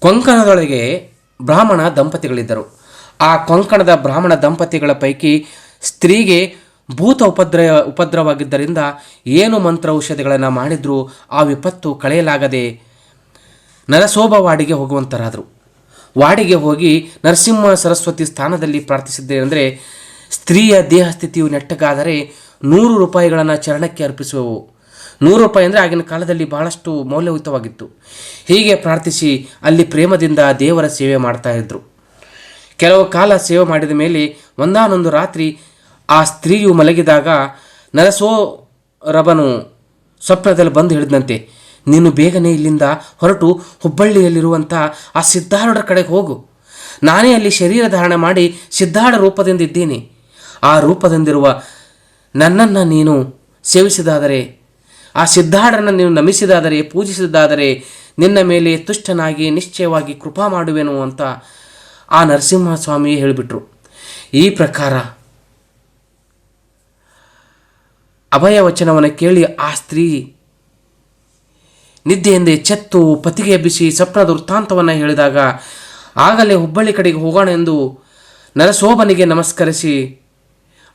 ಕೊಂಕಣದೊಳಗೆ ಬ್ರಾಹ್ಮಣ ದಂಪತಿಗಳಿದ್ದರು. ಆ ಕೊಂಕಣದ ಬ್ರಾಹ್ಮಣ ದಂಪತಿಗಳ ಪೈಕಿ ಸ್ತ್ರೀಗೆ ಭೂತ ಉಪದ್ರ ಉಪದ್ರವಾಗಿದ್ದರಿಂದ ಏನು ಮಂತ್ರ ಔಷಧಿಗಳನ್ನು ಮಾಡಿದರೂ ಆ ವಿಪತ್ತು ಕಳೆಯಲಾಗದೆ ನರಸೋಬ ವಾಡಿಗೆ ಹೋಗುವಂತರಾದರು. ವಾಡಿಗೆ ಹೋಗಿ ನರಸಿಂಹ ಸರಸ್ವತಿ ಸ್ಥಾನದಲ್ಲಿ ಪ್ರಾರ್ಥಿಸಿದ್ದೇನೆಂದರೆ ಸ್ತ್ರೀಯ ದೇಹ ಸ್ಥಿತಿಯು ನೆಟ್ಟಗಾದರೆ ನೂರು ರೂಪಾಯಿಗಳನ್ನು ಚರಣಕ್ಕೆ ಅರ್ಪಿಸುವವು. ನೂರು ರೂಪಾಯಿ ಅಂದರೆ ಆಗಿನ ಕಾಲದಲ್ಲಿ ಬಹಳಷ್ಟು ಮೌಲ್ಯಯುತವಾಗಿತ್ತು. ಹೀಗೆ ಪ್ರಾರ್ಥಿಸಿ ಅಲ್ಲಿ ಪ್ರೇಮದಿಂದ ದೇವರ ಸೇವೆ ಮಾಡ್ತಾ ಇದ್ದರು ಕೆಲವು ಕಾಲ ಸೇವೆ ಮಾಡಿದ ಮೇಲೆ ಒಂದಾನೊಂದು ರಾತ್ರಿ ಆ ಸ್ತ್ರೀಯು ಮಲಗಿದಾಗ, ನರಸೋ ರಬನು, ಸ್ವಪ್ನದಲ್ಲಿ ಬಂದು ಹೇಳಿದಂತೆ, ನೀನು ಬೇಗನೆ ಇಲ್ಲಿಂದ ಹೊರಟು ಹುಬ್ಬಳ್ಳಿಯಲ್ಲಿರುವಂಥ ಆ ಸಿದ್ಧಾರೂಢರ ಕಡೆಗೆ ಹೋಗು. ನಾನೇ ಅಲ್ಲಿ ಶರೀರ ಧಾರಣೆ ಮಾಡಿ ಸಿದ್ಧಾರ್ಢ ರೂಪದಿಂದ ಇದ್ದೀನಿ ಆ ರೂಪದಿಂದಿರುವ ನನ್ನನ್ನು ನೀನು ಸೇವಿಸಿದಾದರೆ ಆ ಸಿದ್ಧಾರ್ಥನ ನೀನು ನಮಿಸಿದಾದರೆ, ಪೂಜಿಸಿದಾದರೆ ನಿನ್ನ ಮೇಲೆ ತುಷ್ಟನಾಗಿ, ನಿಶ್ಚಯವಾಗಿ ಕೃಪಾ ಮಾಡುವೆನು ಅಂತ ಆ ನರಸಿಂಹಸ್ವಾಮಿ ಹೇಳಿಬಿಟ್ರು. ಈ ಪ್ರಕಾರ ಅಭಯ ವಚನವನ್ನು ಕೇಳಿ ಆ ಸ್ತ್ರೀ ನಿದ್ದೆಯಿಂದ ಎಚ್ಚೆತ್ತು ಪತಿಗೆ ಎಬ್ಬಿಸಿ ಸ್ವಪ್ನದ ವೃತ್ತಾಂತವನ್ನು ಹೇಳಿದಾಗ, ಆಗಲೇ ಹುಬ್ಬಳ್ಳಿ ಕಡೆಗೆ ಹೋಗೋಣ ಎಂದು ನರಸೋಬನಿಗೆ ನಮಸ್ಕರಿಸಿ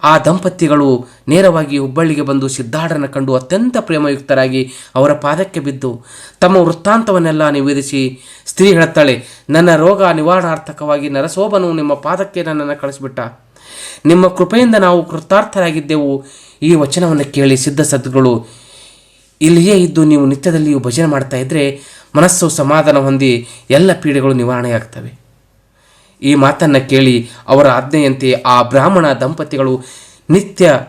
ಆ ದಂಪತಿಗಳು ನೇರವಾಗಿ ಹುಬ್ಬಳ್ಳಿಗೆ ಬಂದು ಸಿದ್ಧಾರ್ಥನ ಕಂಡು ಅತ್ಯಂತ ಪ್ರೇಮಯುಕ್ತರಾಗಿ ಅವರ ಪಾದಕ್ಕೆ ಬಿದ್ದು ತಮ್ಮ ವೃತ್ತಾಂತವನ್ನೆಲ್ಲ ನಿವೇದಿಸಿ, ಸ್ತ್ರೀ ಹೇಳುತ್ತಾಳೆ ನನ್ನ ರೋಗ ನಿವಾರಣಾರ್ಥಕವಾಗಿ ನರಸೋಬನು ನಿಮ್ಮ ಪಾದಕ್ಕೆ ನನ್ನನ್ನು ಕಳಿಸಿಬಿಟ್ಟ. ನಿಮ್ಮ ಕೃಪೆಯಿಂದ ನಾವು ಕೃತಾರ್ಥರಾಗಿದ್ದೆವು. ಈ ವಚನವನ್ನು ಕೇಳಿ ಸಿದ್ಧ ಸದ್ಗಳು ಇಲ್ಲಿಯೇ ಇದ್ದು ನೀವು ನಿತ್ಯದಲ್ಲಿಯೂ ಭಜನೆ ಮಾಡ್ತಾ ಇದ್ದರೆ ಮನಸ್ಸು ಸಮಾಧಾನ ಹೊಂದಿ ಎಲ್ಲ ಪೀಡೆಗಳು ನಿವಾರಣೆಯಾಗ್ತವೆ. ಈ ಮಾತನ್ನು ಕೇಳಿ ಅವರ ಆಜ್ಞೆಯಂತೆ ಆ ಬ್ರಾಹ್ಮಣ ದಂಪತಿಗಳು ನಿತ್ಯ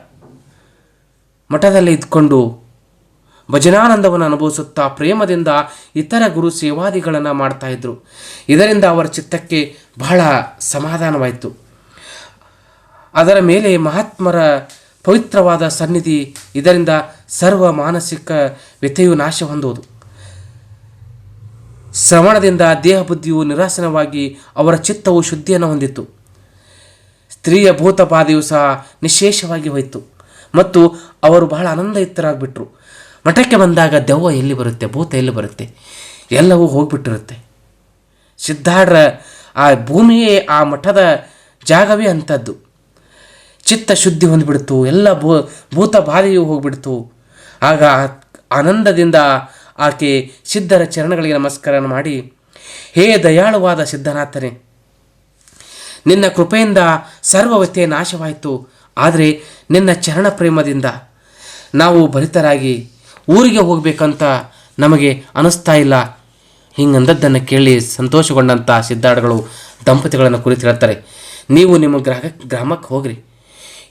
ಮಠದಲ್ಲಿ ಇದ್ಕೊಂಡು ಭಜನಾನಂದವನ್ನು ಅನುಭವಿಸುತ್ತಾ ಪ್ರೇಮದಿಂದ ಇತರ ಗುರು ಸೇವಾದಿಗಳನ್ನು ಮಾಡ್ತಾ ಇದ್ರು. ಇದರಿಂದ ಅವರ ಚಿತ್ತಕ್ಕೆ ಬಹಳ ಸಮಾಧಾನವಾಯಿತು. ಅದರ ಮೇಲೆ ಮಹಾತ್ಮರ ಪವಿತ್ರವಾದ ಸನ್ನಿಧಿ ಇದರಿಂದ ಸರ್ವ ಮಾನಸಿಕ ವ್ಯಥೆಯು ನಾಶ ಹೊಂದುವುದು ಶ್ರವಣದಿಂದ ದೇಹ ಬುದ್ಧಿಯು ನಿರಾಸನವಾಗಿ ಅವರ ಚಿತ್ತವು ಶುದ್ಧಿಯನ್ನು ಹೊಂದಿತ್ತು. ಸ್ತ್ರೀಯ ಭೂತಪಾದೆಯು ಸಹ ನಿಶೇಷವಾಗಿ ಹೋಯಿತು ಮತ್ತು ಅವರು ಬಹಳ ಆನಂದಯುಕ್ತರಾಗ್ಬಿಟ್ರು ಮಠಕ್ಕೆ ಬಂದಾಗ ದೆವ್ವ ಎಲ್ಲಿ ಬರುತ್ತೆ, ಭೂತ ಎಲ್ಲಿ ಬರುತ್ತೆ, ಎಲ್ಲವೂ ಹೋಗ್ಬಿಟ್ಟಿರುತ್ತೆ. ಸಿದ್ಧಾಢ್ರ ಆ ಭೂಮಿಯೇ ಆ ಮಠದ ಜಾಗವೇ ಅಂಥದ್ದು. ಚಿತ್ತ ಶುದ್ಧಿ ಹೊಂದಿಬಿಡ್ತು, ಎಲ್ಲ ಭೂ ಭೂತ ಬಾಧೆಯು ಹೋಗ್ಬಿಡ್ತು. ಆಗ ಆನಂದದಿಂದ ಆಕೆ ಸಿದ್ಧರ ಚರಣಗಳಿಗೆ ನಮಸ್ಕಾರ ಮಾಡಿ, ಹೇ ದಯಾಳುವಾದ ಸಿದ್ಧನಾಥನೇ, ನಿನ್ನ ಕೃಪೆಯಿಂದ ಸರ್ವವತೆ ನಾಶವಾಯಿತು. ಆದರೆ ನಿನ್ನ ಚರಣ ಪ್ರೇಮದಿಂದ ನಾವು ಭರಿತರಾಗಿ ಊರಿಗೆ ಹೋಗಬೇಕಂತ ನಮಗೆ ಅನಿಸ್ತಾ ಇಲ್ಲ. ಹಿಂಗಂದದ್ದನ್ನು ಕೇಳಿ ಸಂತೋಷಗೊಂಡಂಥ ಸಿದ್ಧಾರ್ಥಗಳು ದಂಪತಿಗಳನ್ನು ಕುರಿತು ಹೇಳ್ತಾರೆ, ನೀವು ನಿಮ್ಮ ಗ್ರಹ ಗ್ರಾಮಕ್ಕೆ ಹೋಗ್ರಿ.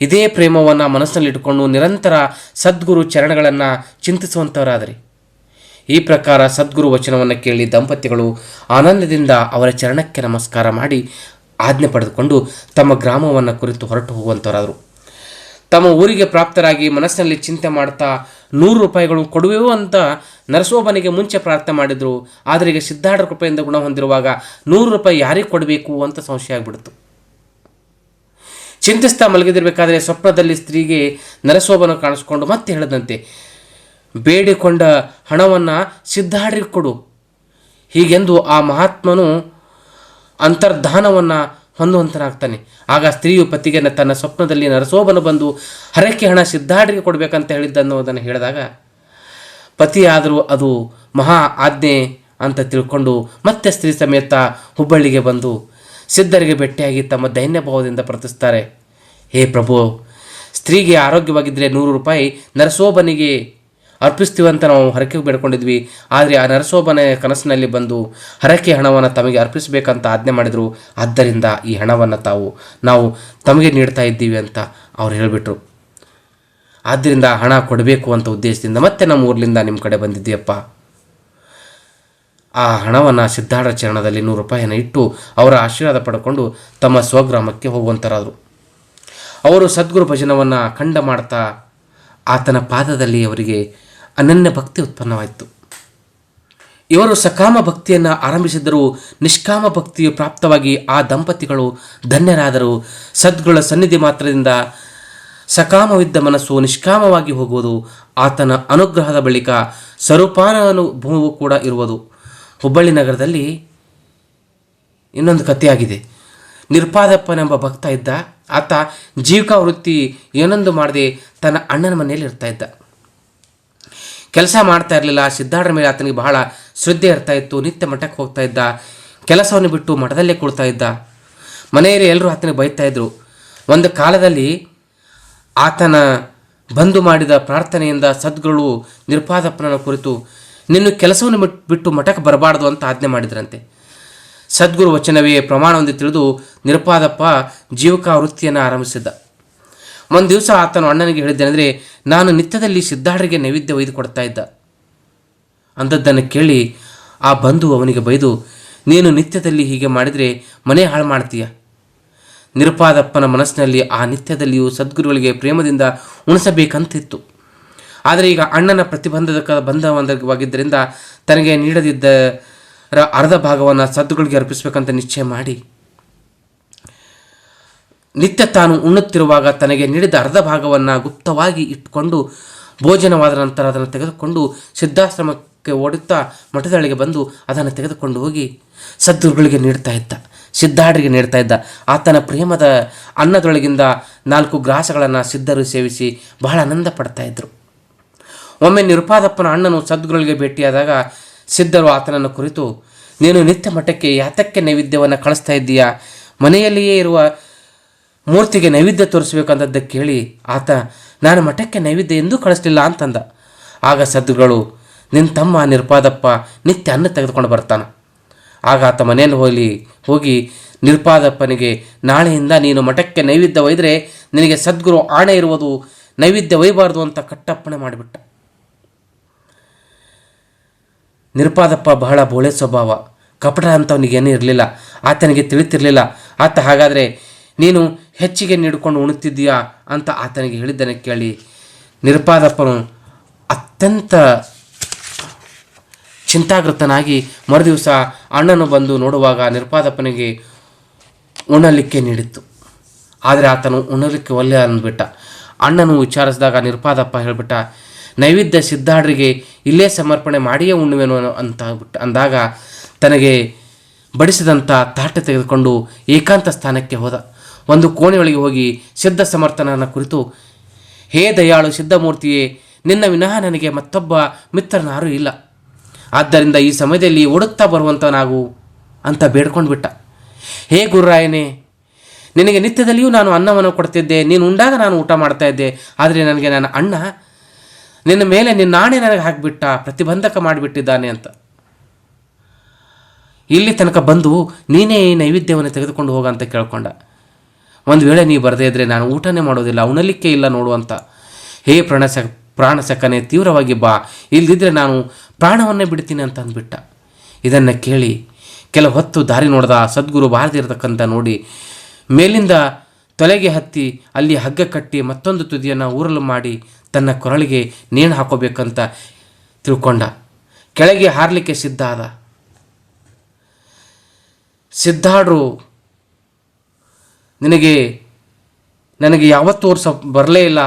ಇದೇ ಪ್ರೇಮವನ್ನು ಮನಸ್ಸಿನಲ್ಲಿಟ್ಟುಕೊಂಡು ನಿರಂತರ ಸದ್ಗುರು ಚರಣಗಳನ್ನು ಚಿಂತಿಸುವಂಥವರಾದರೆ ಈ ಪ್ರಕಾರ ಸದ್ಗುರು ವಚನವನ್ನು ಕೇಳಿ ದಂಪತಿಗಳು ಆನಂದದಿಂದ ಅವರ ಚರಣಕ್ಕೆ ನಮಸ್ಕಾರ ಮಾಡಿ ಆಜ್ಞೆ ಪಡೆದುಕೊಂಡು ತಮ್ಮ ಗ್ರಾಮವನ್ನು ಕುರಿತು ಹೊರಟು ಹೋಗುವಂಥವರಾದರು ತಮ್ಮ ಊರಿಗೆ ಪ್ರಾಪ್ತರಾಗಿ ಮನಸ್ಸಿನಲ್ಲಿ ಚಿಂತೆ ಮಾಡ್ತಾ ನೂರು ರೂಪಾಯಿಗಳು ಕೊಡುವೆವು ಅಂತ ನರಸೋಬನಿಗೆ ಮುಂಚೆ ಪ್ರಾರ್ಥನೆ ಮಾಡಿದರು. ಆದರೆ ಈಗ ಸಿದ್ಧಾರ್ಥ ಕೃಪೆಯಿಂದ ಗುಣ ಹೊಂದಿರುವಾಗ ನೂರು ರೂಪಾಯಿ ಯಾರಿಗೆ ಕೊಡಬೇಕು ಅಂತ ಸಂಶಯ ಆಗಿಬಿಡ್ತು. ಚಿಂತಿಸ್ತಾ ಮಲಗಿದಿರಬೇಕಾದ್ರೆ ಸ್ವಪ್ನದಲ್ಲಿ ಸ್ತ್ರೀಗೆ ನರಸೋಬನ ಕಾಣಿಸ್ಕೊಂಡು ಮತ್ತೆ ಹೇಳಿದಂತೆ ಬೇಡಿಕೊಂಡ ಹಣವನ್ನು ಸಿದ್ಧಾಡಿ ಕೊಡು. ಹೀಗೆಂದು ಆ ಮಹಾತ್ಮನು ಅಂತರ್ಧಾನವನ್ನು ಹೊಂದುವಂತನಾಗ್ತಾನೆ. ಆಗ ಸ್ತ್ರೀಯು ಪತಿಗೆ ತನ್ನ ಸ್ವಪ್ನದಲ್ಲಿ ನರಸೋಬನು ಬಂದು ಹರಕೆ ಹಣ ಸಿದ್ಧಾಡಿಗೆ ಕೊಡಬೇಕಂತ ಹೇಳಿದ್ದನ್ನುವುದನ್ನು ಹೇಳಿದಾಗ, ಪತಿಯಾದರೂ ಅದು ಮಹಾ ಆಜ್ಞೆ ಅಂತ ತಿಳ್ಕೊಂಡು ಮತ್ತೆ ಸ್ತ್ರೀ ಸಮೇತ ಹುಬ್ಬಳ್ಳಿಗೆ ಬಂದು ಸಿದ್ಧರಿಗೆ ಭೇಟಿಯಾಗಿ ತಮ್ಮ ದೈನ್ಯ ಭಾವದಿಂದ ಪ್ರತಿಸ್ತಾರೆ ಹೇ ಪ್ರಭು, ಸ್ತ್ರೀಗೆ ಆರೋಗ್ಯವಾಗಿದ್ದರೆ ನೂರು ರೂಪಾಯಿ ನರಸೋಬನಿಗೆ ಅರ್ಪಿಸ್ತೀವಂತ ನಾವು ಹರಕೆಗೆ ಬೇಡ್ಕೊಂಡಿದ್ವಿ. ಆದರೆ ಆ ನರಸೋಬನ ಕನಸಿನಲ್ಲಿ ಬಂದು ಹರಕೆ ಹಣವನ್ನು ತಮಗೆ ಅರ್ಪಿಸಬೇಕಂತ ಆಜ್ಞೆ ಮಾಡಿದರು. ಆದ್ದರಿಂದ ಈ ಹಣವನ್ನು ತಾವು, ನಾವು ತಮಗೆ ನೀಡ್ತಾ ಇದ್ದೀವಿ ಅಂತ ಅವ್ರು ಹೇಳಿಬಿಟ್ರು. ಆದ್ದರಿಂದ ಹಣ ಕೊಡಬೇಕು ಅಂತ ಉದ್ದೇಶದಿಂದ ಮತ್ತೆ ನಮ್ಮ ಊರಿನಿಂದ ನಿಮ್ಮ ಕಡೆ ಬಂದಿದ್ದೀಯಪ್ಪ. ಆ ಹಣವನ್ನು ಸಿದ್ಧಾರ್ಥ ಚರಣದಲ್ಲಿ ನೂರು ರೂಪಾಯಿಯನ್ನು ಇಟ್ಟು ಅವರ ಆಶೀರ್ವಾದ ಪಡ್ಕೊಂಡು ತಮ್ಮ ಸ್ವಗ್ರಾಮಕ್ಕೆ ಹೋಗುವಂಥರಾದರು ಅವರು ಸದ್ಗುರು ಭಜನವನ್ನು ಖಂಡ ಮಾಡ್ತಾ ಆತನ ಪಾದದಲ್ಲಿ ಅವರಿಗೆ ಅನನ್ಯ ಭಕ್ತಿ ಉತ್ಪನ್ನವಾಯಿತು. ಇವರು ಸಕಾಮ ಭಕ್ತಿಯನ್ನು ಆರಂಭಿಸಿದ್ದರೂ ನಿಷ್ಕಾಮ ಭಕ್ತಿಯು ಪ್ರಾಪ್ತವಾಗಿ ಆ ದಂಪತಿಗಳು ಧನ್ಯರಾದರು. ಸದ್ಗುಳ ಸನ್ನಿಧಿ ಮಾತ್ರದಿಂದ ಸಕಾಮವಿದ್ದ ಮನಸ್ಸು ನಿಷ್ಕಾಮವಾಗಿ ಹೋಗುವುದು, ಆತನ ಅನುಗ್ರಹದ ಬಳಿಕ ಸ್ವರೂಪಾನುಭವವು ಕೂಡ ಇರುವುದು. ಹುಬ್ಬಳ್ಳಿ ನಗರದಲ್ಲಿ ಇನ್ನೊಂದು ಕಥೆಯಾಗಿದೆ. ನಿರ್ಪಾದಪ್ಪನೆಂಬ ಭಕ್ತ ಇದ್ದ, ಆತ ಜೀವಿಕಾ ವೃತ್ತಿ ಏನೊಂದು ಮಾಡದೆ ತನ್ನ ಅಣ್ಣನ ಮನೆಯಲ್ಲಿ ಇರ್ತಾ ಇದ್ದ. ಕೆಲಸ ಮಾಡ್ತಾ ಇರಲಿಲ್ಲ. ಸಿದ್ಧಾರ್ಢರ ಮೇಲೆ ಆತನಿಗೆ ಬಹಳ ಶ್ರದ್ಧೆ ಇರ್ತಾ ಇತ್ತು. ನಿತ್ಯ ಮಠಕ್ಕೆ ಹೋಗ್ತಾ ಇದ್ದ. ಕೆಲಸವನ್ನು ಬಿಟ್ಟು ಮಠದಲ್ಲೇ ಕುಳ್ತಾ ಇದ್ದ. ಮನೆಯಲ್ಲಿ ಎಲ್ಲರೂ ಆತನಿಗೆ ಬೈತಾ ಇದ್ರು. ಒಂದು ಕಾಲದಲ್ಲಿ ಆತನ ಬಂದು ಮಾಡಿದ ಪ್ರಾರ್ಥನೆಯಿಂದ ಸದ್ಗುರು ನಿರ್ಪಾದಪ್ಪನ ಕುರಿತು, ನಿನ್ನ ಕೆಲಸವನ್ನು ಬಿಟ್- ಬಿಟ್ಟು ಮಠಕ್ಕೆ ಬರಬಾರ್ದು ಅಂತ ಆಜ್ಞೆ ಮಾಡಿದ್ರಂತೆ. ಸದ್ಗುರು ವಚನವೇ ಪ್ರಮಾಣವೊಂದು ತಿಳಿದು ನಿರ್ಪಾದಪ್ಪ ಜೀವಕ ವೃತ್ತಿಯನ್ನು ಆರಂಭಿಸಿದ್ದ. ಒಂದು ದಿವಸ ಆತನು ಅಣ್ಣನಿಗೆ ಹೇಳಿದ್ದೇನೆಂದರೆ ನಾನು ನಿತ್ಯದಲ್ಲಿ ಸಿದ್ಧಾರ್ಢರಿಗೆ ನೈವೇದ್ಯ ಒಯ್ದು ಕೊಡ್ತಾ ಇದ್ದ. ಅಂಥದ್ದನ್ನು ಕೇಳಿ ಆ ಬಂಧು ಅವನಿಗೆ ಬೈದು, ನೀನು ನಿತ್ಯದಲ್ಲಿ ಹೀಗೆ ಮಾಡಿದರೆ ಮನೆ ಹಾಳು ಮಾಡ್ತೀಯ? ನಿರುಪಾದಪ್ಪನ ಮನಸ್ಸಿನಲ್ಲಿ ಆ ನಿತ್ಯದಲ್ಲಿಯೂ ಸದ್ಗುರುಗಳಿಗೆ ಪ್ರೇಮದಿಂದ ಉಣಿಸಬೇಕಂತಿತ್ತು. ಆದರೆ ಈಗ ಅಣ್ಣನ ಪ್ರತಿಬಂಧದ ಬಂಧವಾಗಿದ್ದರಿಂದ ತನಗೆ ನೀಡದಿದ್ದರ ಅರ್ಧ ಭಾಗವನ್ನು ಸದ್ಗುರುಗಳಿಗೆ ಅರ್ಪಿಸಬೇಕಂತ ನಿಶ್ಚಯ ಮಾಡಿ. ನಿತ್ಯ ತಾನು ಉಣ್ಣುತ್ತಿರುವಾಗ ತನಗೆ ನೀಡಿದ ಅರ್ಧ ಭಾಗವನ್ನು ಗುಪ್ತವಾಗಿ ಇಟ್ಟುಕೊಂಡು ಭೋಜನವಾದ ನಂತರ ಅದನ್ನು ತೆಗೆದುಕೊಂಡು ಸಿದ್ಧಾಶ್ರಮಕ್ಕೆ ಓಡುತ್ತಾ ಮಠದೊಳಗೆ ಬಂದು ಅದನ್ನು ತೆಗೆದುಕೊಂಡು ಹೋಗಿ ಸದ್ಗುರುಗಳಿಗೆ ನೀಡ್ತಾ ಇದ್ದ ಸಿದ್ಧಾಢರಿಗೆ ನೀಡ್ತಾ ಇದ್ದ. ಆತನ ಪ್ರೇಮದ ಅನ್ನದೊಳಗಿಂದ ನಾಲ್ಕು ಗ್ರಾಸಗಳನ್ನು ಸಿದ್ಧರು ಸೇವಿಸಿ ಬಹಳ ಆನಂದ ಪಡ್ತಾ ಇದ್ದರು ಒಮ್ಮೆ ನಿರುಪಾದಪ್ಪನ ಅಣ್ಣನು ಸದ್ಗುರುಗಳಿಗೆ ಭೇಟಿಯಾದಾಗ ಸಿದ್ಧರು ಆತನನ್ನು ಕುರಿತು, ನೀನು ನಿತ್ಯ ಮಠಕ್ಕೆ ಯಾತಕ್ಕೆ ನೈವೇದ್ಯವನ್ನು ಕಳಿಸ್ತಾ ಇದ್ದೀಯಾ? ಮನೆಯಲ್ಲಿಯೇ ಇರುವ ಮೂರ್ತಿಗೆ ನೈವೇದ್ಯ ತೋರಿಸ್ಬೇಕಂತದ್ದು ಕೇಳಿ, ಆತ, ನಾನು ಮಠಕ್ಕೆ ನೈವೇದ್ಯ ಎಂದೂ ಕಳಿಸ್ಲಿಲ್ಲ ಅಂತಂದ. ಆಗ ಸದ್ಗಳು ನಿನ್ನ ತಮ್ಮ ನಿರ್ಪಾದಪ್ಪ ನಿತ್ಯ ಅನ್ನ ತೆಗೆದುಕೊಂಡು ಬರ್ತಾನೆ. ಆಗ ಆತ ಮನೆಯಲ್ಲಿ ಹೋಗಿ ಹೋಗಿ ನಿರ್ಪಾದಪ್ಪನಿಗೆ, ನಾಳೆಯಿಂದ ನೀನು ಮಠಕ್ಕೆ ನೈವೇದ್ಯ ಒಯ್ದರೆ ನಿನಗೆ ಸದ್ಗುರು ಆಣೆ ಇರುವುದು ನೈವೇದ್ಯ ಒಯ್ಯಬಾರ್ದು ಅಂತ ಕಟ್ಟಪ್ಪಣೆ ಮಾಡಿಬಿಟ್ಟ. ನಿರ್ಪಾದಪ್ಪ ಬಹಳ ಬೋಳೆ ಸ್ವಭಾವ. ಕಪಟ ಅಂತವನಿಗೇನೂ ಇರಲಿಲ್ಲ. ಆತನಿಗೆ ತಿಳಿತಿರಲಿಲ್ಲ. ಆತ ಹಾಗಾದರೆ ನೀನು ಹೆಚ್ಚಿಗೆ ನೀಡಿಕೊಂಡು ಉಣುತ್ತಿದ್ದೀಯಾ ಅಂತ ಆತನಿಗೆ ಹೇಳಿದ್ದನ್ನು ಕೇಳಿ ನಿರ್ಪಾದಪ್ಪನು ಅತ್ಯಂತ ಚಿಂತಾಗೃತನಾಗಿ ಮರುದಿವಸ ಅಣ್ಣನು ಬಂದು ನೋಡುವಾಗ ನಿರ್ಪಾದಪ್ಪನಿಗೆ ಉಣಲಿಕ್ಕೆ ನೀಡಿತ್ತು. ಆದರೆ ಆತನು ಉಣಲಿಕ್ಕೆ ಒಲ್ಲೆ ಅಂದ್ಬಿಟ್ಟ. ಅಣ್ಣನು ವಿಚಾರಿಸಿದಾಗ ನಿರ್ಪಾದಪ್ಪ ಹೇಳಿಬಿಟ್ಟ, ನೈವೇದ್ಯ ಸಿದ್ಧಾಡ್ರಿಗೆ ಇಲ್ಲೇ ಸಮರ್ಪಣೆ ಮಾಡಿಯೇ ಉಣ್ಣುವೆನು ಅಂತ ಅಂದಾಗ ತನಗೆ ಬಡಿಸಿದಂಥ ತಾಟೆ ತೆಗೆದುಕೊಂಡು ಏಕಾಂತ ಸ್ಥಾನಕ್ಕೆ ಹೋದ. ಒಂದು ಕೋಣೆಯೊಳಗೆ ಹೋಗಿ ಸಿದ್ಧ ಸಮರ್ಥನನ ಕುರಿತು, ಹೇ ದಯಾಳು ಸಿದ್ಧಮೂರ್ತಿಯೇ, ನಿನ್ನ ವಿನಃ ನನಗೆ ಮತ್ತೊಬ್ಬ ಮಿತ್ರನಾರು ಇಲ್ಲ. ಆದ್ದರಿಂದ ಈ ಸಮಯದಲ್ಲಿ ಓಡುತ್ತಾ ಬರುವಂತನಾಗು ಅಂತ ಬೇಡ್ಕೊಂಡು ಬಿಟ್ಟ. ಹೇ ಗುರುರಾಯನೇ, ನಿನಗೆ ನಿತ್ಯದಲ್ಲಿಯೂ ನಾನು ಅನ್ನವನ್ನು ಕೊಡ್ತಿದ್ದೆ. ನೀನು ಉಂಡಾಗ ನಾನು ಊಟ ಮಾಡ್ತಾ ಇದ್ದೆ. ಆದರೆ ನನಗೆ ನನ್ನ ಅಣ್ಣ ನಿನ್ನ ಮೇಲೆ ನಿನ್ನ ಆಣೆ ನನಗೆ ಹಾಕಿಬಿಟ್ಟ, ಪ್ರತಿಬಂಧಕ ಮಾಡಿಬಿಟ್ಟಿದ್ದಾನೆ ಅಂತ. ಇಲ್ಲಿ ತನಕ ಬಂದು ನೀನೇ ಈ ನೈವೇದ್ಯವನ್ನು ತೆಗೆದುಕೊಂಡು ಹೋಗ ಅಂತ ಕೇಳ್ಕೊಂಡ. ಒಂದು ವೇಳೆ ನೀ ಬರದೇ ಇದ್ದರೆ ನಾನು ಊಟನೇ ಮಾಡೋದಿಲ್ಲ, ಉಣಲಿಕ್ಕೆ ಇಲ್ಲ ನೋಡುವಂತ ಹೇ ಪ್ರಾಣ ಸಕ್, ಪ್ರಾಣ ಸಕ್ಕನೆ, ತೀವ್ರವಾಗಿ ಬಾ. ಇಲ್ಲದಿದ್ದರೆ ನಾನು ಪ್ರಾಣವನ್ನೇ ಬಿಡ್ತೀನಿ ಅಂತ ಅಂದ್ಬಿಟ್ಟ. ಇದನ್ನು ಕೇಳಿ ಕೆಲ ಹೊತ್ತು ದಾರಿ ನೋಡಿದ ಸದ್ಗುರು ಬಾರದಿರತಕ್ಕಂಥ ನೋಡಿ ಮೇಲಿಂದ ತೊಲೆಗೆ ಹತ್ತಿ ಅಲ್ಲಿ ಹಗ್ಗ ಕಟ್ಟಿ ಮತ್ತೊಂದು ತುದಿಯನ್ನು ಊರಲು ಮಾಡಿ ತನ್ನ ಕೊರಳಿಗೆ ನೇಣು ಹಾಕೋಬೇಕಂತ ತಿಳ್ಕೊಂಡ. ಕೆಳಗೆ ಹಾರಲಿಕ್ಕೆ ಸಿದ್ಧ ಆದ. ಸಿದ್ಧಾಡ್ರು ನಿನಗೆ, ನನಗೆ ಯಾವತ್ತೂ ವರ್ಷ ಬರಲೇ ಇಲ್ಲ.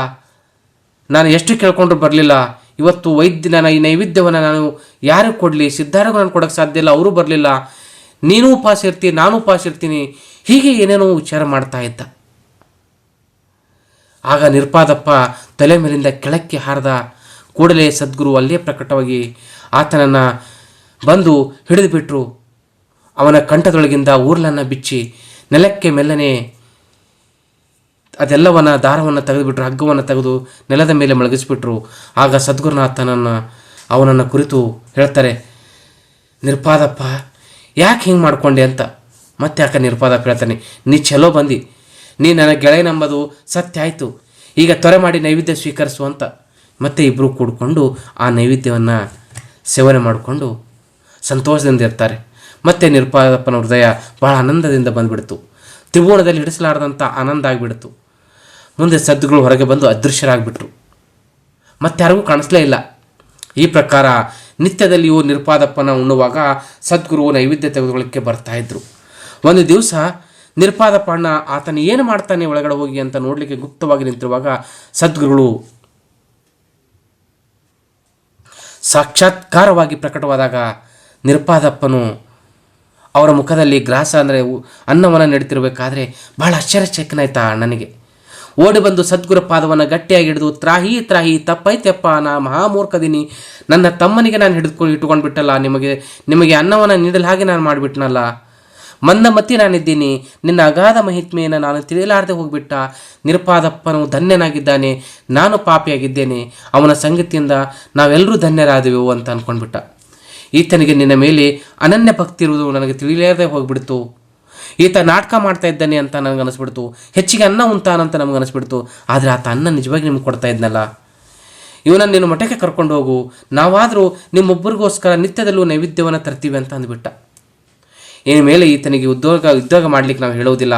ನಾನು ಎಷ್ಟು ಕೇಳ್ಕೊಂಡ್ರು ಬರಲಿಲ್ಲ. ಇವತ್ತು ವೈದ್ಯ ನನ್ನ ಈ ನೈವೇದ್ಯವನ್ನು ನಾನು ಯಾರಿಗೆ ಕೊಡಲಿ? ಸಿದ್ಧಾರ್ಥಗೂ ನಾನು ಕೊಡೋಕ್ಕೆ ಸಾಧ್ಯ ಇಲ್ಲ, ಅವರು ಬರಲಿಲ್ಲ. ನೀನು ಉಪವಾಸ ಇರ್ತೀನಿ ನಾನು ಉಪವಾಸ ಇರ್ತೀನಿ. ಹೀಗೆ ಏನೇನೋ ವಿಚಾರ ಮಾಡ್ತಾ ಇದ್ದ. ಆಗ ನಿರ್ಪಾದಪ್ಪ ತಲೆ ಮೇಲಿಂದ ಕೆಳಕ್ಕೆ ಹಾರದ ಕೂಡಲೇ ಸದ್ಗುರು ಅಲ್ಲೇ ಪ್ರಕಟವಾಗಿ ಆತನನ್ನು ಬಂದು ಹಿಡಿದು ಬಿಟ್ಟರು ಅವನ ಕಂಠದೊಳಗಿಂದ ಊರ್ಲನ್ನು ಬಿಚ್ಚಿ ನೆಲಕ್ಕೆ ಮೆಲ್ಲನೆ ಅದೆಲ್ಲವನ್ನ ದಾರವನ್ನು ತೆಗೆದುಬಿಟ್ರು, ಹಗ್ಗವನ್ನು ತೆಗೆದು ನೆಲದ ಮೇಲೆ ಮಲಗಿಸಿಬಿಟ್ರು. ಆಗ ಸದ್ಗುರುನಾಥನನ್ನು ಅವನನ್ನು ಕುರಿತು ಹೇಳ್ತಾರೆ, ನಿರ್ಪಾದಪ್ಪ, ಯಾಕೆ ಹಿಂಗೆ ಮಾಡ್ಕೊಂಡೆ ಅಂತ? ಮತ್ತೆ ಯಾಕೆ ನಿರ್ಪಾದಪ್ಪ ಹೇಳ್ತಾನೆ, ನೀ ಚಲೋ ಬಂದು, ನೀ ನನ್ನ ಗೆಳೆಯನೆಂಬುದು ಸತ್ಯ ಆಯಿತು, ಈಗ ತ್ವರೆ ಮಾಡಿ ನೈವೇದ್ಯ ಸ್ವೀಕರಿಸು ಅಂತ. ಮತ್ತೆ ಇಬ್ಬರು ಕೂಡಿಕೊಂಡು ಆ ನೈವೇದ್ಯವನ್ನು ಸೇವನೆ ಮಾಡಿಕೊಂಡು ಸಂತೋಷದಿಂದ ಇರ್ತಾರೆ. ಮತ್ತೆ ನಿರ್ಪಾದಪ್ಪನ ಹೃದಯ ಬಹಳ ಆನಂದದಿಂದ ಬಂದ್ಬಿಡ್ತು. ತ್ರಿಭುವನದಲ್ಲಿ ಹಿಡಿಸಲಾರದಂಥ ಆನಂದ ಆಗಿಬಿಡ್ತು. ಮುಂದೆ ಸದ್ದುಗಳು ಹೊರಗೆ ಬಂದು ಅದೃಶ್ಯರಾಗ್ಬಿಟ್ರು. ಮತ್ತಾರಿಗೂ ಕಾಣಿಸ್ಲೇ ಇಲ್ಲ. ಈ ಪ್ರಕಾರ ನಿತ್ಯದಲ್ಲಿಯೂ ನಿರ್ಪಾದಪ್ಪನ ಉಣ್ಣುವಾಗ ಸದ್ಗುರು ನೈವೇದ್ಯ ತೆಗೆದುಕೊಳ್ಳಕ್ಕೆ ಬರ್ತಾ ಇದ್ರು. ಒಂದು ದಿವಸ ನಿರ್ಪಾದಪ್ಪ ಅಣ್ಣ ಆತನ ಏನು ಮಾಡ್ತಾನೆ ಒಳಗಡೆ ಹೋಗಿ ಅಂತ ನೋಡಲಿಕ್ಕೆ ಗುಪ್ತವಾಗಿ ನಿಂತಿರುವಾಗ ಸದ್ಗುರುಗಳು ಸಾಕ್ಷಾತ್ಕಾರವಾಗಿ ಪ್ರಕಟವಾದಾಗ ನಿರ್ಪಾದಪ್ಪನು ಅವರ ಮುಖದಲ್ಲಿ ಗ್ರಾಸ ಅಂದರೆ ಅನ್ನವನ್ನು ನೀಡುತ್ತಿರಬೇಕಾದ್ರೆ ಬಹಳ ಆಶ್ಚರ್ಯಚಕಿತನಾಯ್ತಾ ಅಣ್ಣನಿಗೆ. ಓಡಿ ಬಂದು ಸದ್ಗುರು ಪಾದವನ್ನು ಗಟ್ಟಿಯಾಗಿ ಹಿಡಿದು, ತ್ರಾಹಿ ತ್ರಾಹಿ ತಪ್ಪೈತೆಪ್ಪ ನಾ ಮಹಾಮೂರ್ಖದಿನಿ, ನನ್ನ ತಮ್ಮನಿಗೆ ನಾನು ಹಿಡಿದುಕೊಂಡು ಇಟ್ಟುಕೊಂಡು ಬಿಟ್ಟಲ್ಲ ನಿಮಗೆ ನಿಮಗೆ ಅನ್ನವನ್ನು ನೀಡಲು ಹಾಗೆ ನಾನು ಮಾಡಿಬಿಟ್ನಲ್ಲ. ಮಂದಮತಿ ನಾನಿದ್ದೀನಿ, ನಿನ್ನ ಅಗಾಧ ಮಹಿತ್ಮೆಯನ್ನು ನಾನು ತಿಳಿಯಲಾರದೆ ಹೋಗ್ಬಿಟ್ಟ, ನಿರ್ಪಾದಪ್ಪನು ಧನ್ಯನಾಗಿದ್ದಾನೆ, ನಾನು ಪಾಪಿಯಾಗಿದ್ದೇನೆ, ಅವನ ಸಂಗತಿಯಿಂದ ನಾವೆಲ್ಲರೂ ಧನ್ಯರಾದೆವು ಅಂತ ಅಂದ್ಕೊಂಡ್ಬಿಟ್ಟ ಈತನಿಗೆ ನಿನ್ನ ಮೇಲೆ ಅನನ್ಯ ಭಕ್ತಿ ಇರುವುದು ನನಗೆ ತಿಳಿಯಲಾರದೆ ಹೋಗ್ಬಿಡ್ತು. ಈತ ನಾಟಕ ಮಾಡ್ತಾ ಇದ್ದಾನೆ ಅಂತ ನನಗೆ ಅನಿಸ್ಬಿಡ್ತು. ಹೆಚ್ಚಿಗೆ ಅನ್ನ ಉಂತಾನಂತ ನಮ್ಗೆ ಅನಿಸ್ಬಿಡ್ತು. ಆದರೆ ಆತ ಅನ್ನ ನಿಜವಾಗಿ ನಿಮ್ಗೆ ಕೊಡ್ತಾ ಇದ್ನಲ್ಲ. ಇವನನ್ನು ನೀನು ಮಠಕ್ಕೆ ಕರ್ಕೊಂಡು ಹೋಗು. ನಾವಾದರೂ ನಿಮ್ಮೊಬ್ಬರಿಗೋಸ್ಕರ ನಿತ್ಯದಲ್ಲೂ ನೈವೇದ್ಯವನ್ನು ತರ್ತೀವಿ ಅಂತ ಅಂದ್ಬಿಟ್ಟ. ಇನ್ನು ಮೇಲೆ ಈತನಿಗೆ ಉದ್ಯೋಗ ಉದ್ಯೋಗ ಮಾಡಲಿಕ್ಕೆ ನಾವು ಹೇಳುವುದಿಲ್ಲ.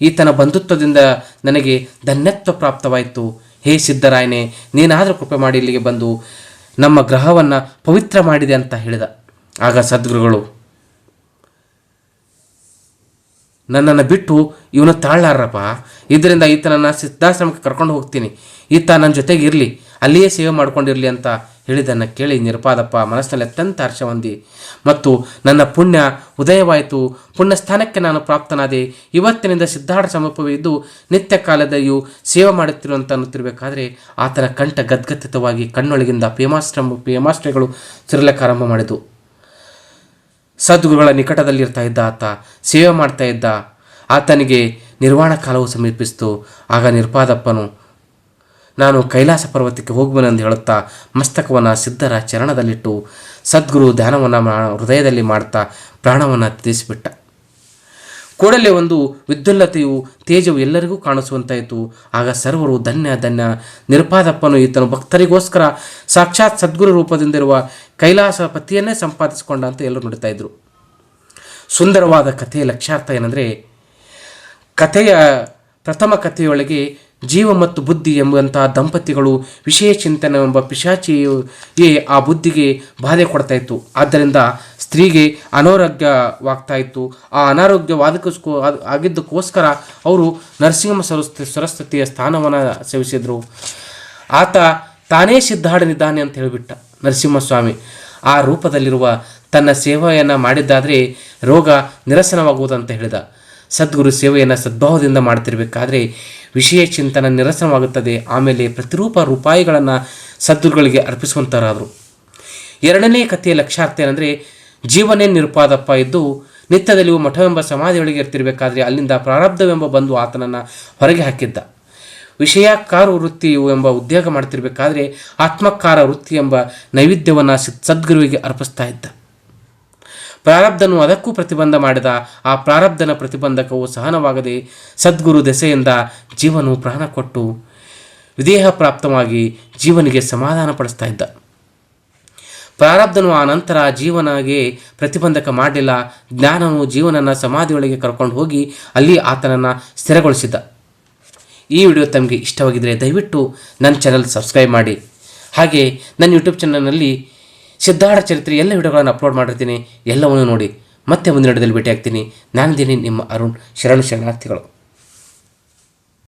ಈತನ ಬಂಧುತ್ವದಿಂದ ನನಗೆ ಧನ್ಯತ್ವ ಪ್ರಾಪ್ತವಾಯಿತು. ಹೇ ಸಿದ್ದರಾಯನೆ, ನೀನಾದರೂ ಕೃಪೆ ಮಾಡಿ ಇಲ್ಲಿಗೆ ಬಂದು ನಮ್ಮ ಗ್ರಹವನ್ನು ಪವಿತ್ರ ಮಾಡಿದೆ ಅಂತ ಹೇಳಿದ. ಆಗ ಸದ್ಗುರುಗಳು ನನ್ನನ್ನು ಬಿಟ್ಟು ಇವನು ತಾಳ್ಲಾರಪ್ಪ. ಇದರಿಂದ ಈತನನ್ನು ಸಿದ್ಧಾಶ್ರಮಕ್ಕೆ ಕರ್ಕೊಂಡು ಹೋಗ್ತೀನಿ. ಈತ ನನ್ನ ಜೊತೆಗೆ ಇರಲಿ, ಅಲ್ಲಿಯೇ ಸೇವೆ ಮಾಡ್ಕೊಂಡಿರಲಿ ಅಂತ ಹೇಳಿದ್ದನ್ನು ಕೇಳಿ ನಿರ್ಪಾದಪ್ಪ ಮನಸ್ಸಿನಲ್ಲಿ ಅತ್ಯಂತ ಹರ್ಷ ಹೊಂದಿ. ಮತ್ತು ನನ್ನ ಪುಣ್ಯ ಉದಯವಾಯಿತು. ಪುಣ್ಯ ಸ್ಥಾನಕ್ಕೆ ನಾನು ಪ್ರಾಪ್ತನಾದೆ. ಇವತ್ತಿನಿಂದ ಸಿದ್ಧಾರ್ಥ ಸಮೀಪವೇ ಇದ್ದು ನಿತ್ಯ ಕಾಲದಲ್ಲಿಯೂ ಸೇವೆ ಮಾಡುತ್ತಿರುವಂತ ಅನ್ನುತ್ತಿರಬೇಕಾದ್ರೆ ಆತನ ಕಂಠ ಗದ್ಗದಿತವಾಗಿ ಕಣ್ಣೊಳಗಿಂದ ಪೇಮಾಶ್ರಮ ಪೇಮಾಶ್ರಯಗಳು ಸಿರಲಕ್ಕೆ ಆರಂಭ ಮಾಡಿತು ಸದ್ಗುರುಗಳ ನಿಕಟದಲ್ಲಿರ್ತಾ ಇದ್ದ ಆತ, ಸೇವೆ ಮಾಡ್ತಾ ಇದ್ದ ಆತನಿಗೆ ನಿರ್ವಾಣ ಕಾಲವು ಸಮೀಪಿಸಿತು. ಆಗ ನಿರ್ಪಾದಪ್ಪನು, ನಾನು ಕೈಲಾಸ ಪರ್ವತಕ್ಕೆ ಹೋಗುವನೆಂದು ಹೇಳುತ್ತಾ ಮಸ್ತಕವನ್ನು ಸಿದ್ಧರ ಚರಣದಲ್ಲಿಟ್ಟು ಸದ್ಗುರು ಧ್ಯಾನವನ್ನು ಹೃದಯದಲ್ಲಿ ಮಾಡ್ತಾ ಪ್ರಾಣವನ್ನು ತ್ಯಜಿಸಿಬಿಟ್ಟ. ಕೂಡಲೇ ಒಂದು ವಿದ್ಯುಲ್ಲತೆಯು, ತೇಜವು ಎಲ್ಲರಿಗೂ ಕಾಣಿಸುವಂತಾಯಿತು. ಆಗ ಸರ್ವರು ಧನ್ಯ ಧನ್ಯ. ನಿರ್ಪಾದಪ್ಪನು ಈತನು ಭಕ್ತರಿಗೋಸ್ಕರ ಸಾಕ್ಷಾತ್ ಸದ್ಗುರು ರೂಪದಿಂದಿರುವ ಕೈಲಾಸ ಪತಿಯನ್ನೇ ಸಂಪಾದಿಸಿಕೊಂಡ ಅಂತ ಎಲ್ಲರೂ ನುಡಿತಾ ಇದ್ರು. ಸುಂದರವಾದ ಕಥೆಯ ಲಕ್ಷ್ಯಾರ್ಥ ಏನಂದರೆ, ಕಥೆಯ ಪ್ರಥಮ ಕಥೆಯೊಳಗೆ ಜೀವ ಮತ್ತು ಬುದ್ಧಿ ಎಂಬಂತಹ ದಂಪತಿಗಳು ವಿಷಯ ಚಿಂತನೆ ಎಂಬ ಪಿಶಾಚಿಯೇ ಆ ಬುದ್ಧಿಗೆ ಬಾಧೆ ಕೊಡ್ತಾ ಇತ್ತು. ಆದ್ದರಿಂದ ಸ್ತ್ರೀಗೆ ಅನಾರೋಗ್ಯವಾಗ್ತಾ ಇತ್ತು. ಆ ಅನಾರೋಗ್ಯವಾದಕ್ಕೂ ಆಗಿದ್ದಕ್ಕೋಸ್ಕರ ಅವರು ನರಸಿಂಹ ಸರಸ್ವತಿ, ಸರಸ್ವತಿಯ ಸ್ಥಾನವನ್ನು ಸೇವಿಸಿದರು. ಆತ ತಾನೇ ಸಿದ್ಧಾಡನಿದ್ದಾನೆ ಅಂತ ಹೇಳಿಬಿಟ್ಟ ನರಸಿಂಹಸ್ವಾಮಿ. ಆ ರೂಪದಲ್ಲಿರುವ ತನ್ನ ಸೇವೆಯನ್ನು ಮಾಡಿದ್ದಾದರೆ ರೋಗ ನಿರಸನವಾಗುವುದಂತ ಹೇಳಿದ. ಸದ್ಗುರು ಸೇವೆಯನ್ನು ಸದ್ಭಾವದಿಂದ ಮಾಡ್ತಿರಬೇಕಾದ್ರೆ ವಿಷಯ ಚಿಂತನ ನಿರಸನವಾಗುತ್ತದೆ. ಆಮೇಲೆ ಪ್ರತಿರೂಪ ರೂಪಾಯಿಗಳನ್ನು ಸದ್ಗುರುಗಳಿಗೆ ಅರ್ಪಿಸುವಂತಾರಾದರು. ಎರಡನೇ ಕಥೆಯ ಲಕ್ಷ್ಯಾರ್ಥ ಏನಂದರೆ, ಜೀವನೇ ನಿರುಪಾದಪ್ಪ ಇದ್ದು ನಿತ್ಯದಲ್ಲಿ ಮಠವೆಂಬ ಸಮಾಧಿಯೊಳಗೆ ಇರ್ತಿರ್ಬೇಕಾದ್ರೆ ಅಲ್ಲಿಂದ ಪ್ರಾರಬ್ಧವೆಂಬ ಬಂದು ಆತನನ್ನು ಹೊರಗೆ ಹಾಕಿದ್ದ. ವಿಷಯಕಾರ ವೃತ್ತಿಯು ಎಂಬ ಉದ್ಯೋಗ ಮಾಡ್ತಿರ್ಬೇಕಾದ್ರೆ ಆತ್ಮಕಾರ ವೃತ್ತಿ ಎಂಬ ನೈವೇದ್ಯವನ್ನು ಸದ್ಗುರುವಿಗೆ ಅರ್ಪಿಸ್ತಾ ಇದ್ದ. ಪ್ರಾರಬ್ಧನು ಅದಕ್ಕೂ ಪ್ರತಿಬಂಧ ಮಾಡಿದ ಆ ಪ್ರಾರಬ್ಧನ ಪ್ರತಿಬಂಧಕವು ಸಹನವಾಗದೆ ಸದ್ಗುರು ದೆಸೆಯಿಂದ ಜೀವನು ಪ್ರಾಣ ಕೊಟ್ಟು ವಿದೇಹ ಪ್ರಾಪ್ತವಾಗಿ ಜೀವನಿಗೆ ಸಮಾಧಾನ ಪಡಿಸ್ತಾ ಇದ್ದ. ಪ್ರಾರಬ್ಧನು ಆ ನಂತರ ಜೀವನಗೆ ಪ್ರತಿಬಂಧಕ ಮಾಡಲಿಲ್ಲ. ಜ್ಞಾನನು ಜೀವನನ ಸಮಾಧಿಯೊಳಗೆ ಕರ್ಕೊಂಡು ಹೋಗಿ ಅಲ್ಲಿ ಆತನನ್ನು ಸ್ಥಿರಗೊಳಿಸಿದ್ದ. ಈ ವಿಡಿಯೋ ತಮಗೆ ಇಷ್ಟವಾಗಿದ್ದರೆ ದಯವಿಟ್ಟು ನನ್ನ ಚಾನಲ್ ಸಬ್ಸ್ಕ್ರೈಬ್ ಮಾಡಿ. ಹಾಗೆ ನನ್ನ ಯೂಟ್ಯೂಬ್ ಚಾನಲ್ನಲ್ಲಿ ಸಿದ್ಧಾರ್ಥ ಚರಿತ್ರೆ ಎಲ್ಲ ವಿಡಿಯೋಗಳನ್ನು ಅಪ್ಲೋಡ್ ಮಾಡಿರ್ತೀನಿ. ಎಲ್ಲವನ್ನು ನೋಡಿ ಮತ್ತೆ ಮುಂದಿನ ವಿಡಿಯೋದಲ್ಲಿ ಭೇಟಿಯಾಗ್ತೀನಿ. ನಾನು ದಿನ ನಿಮ್ಮ ಅರುಣ್. ಶರಣು ಶರಣಾರ್ಥಿಗಳು.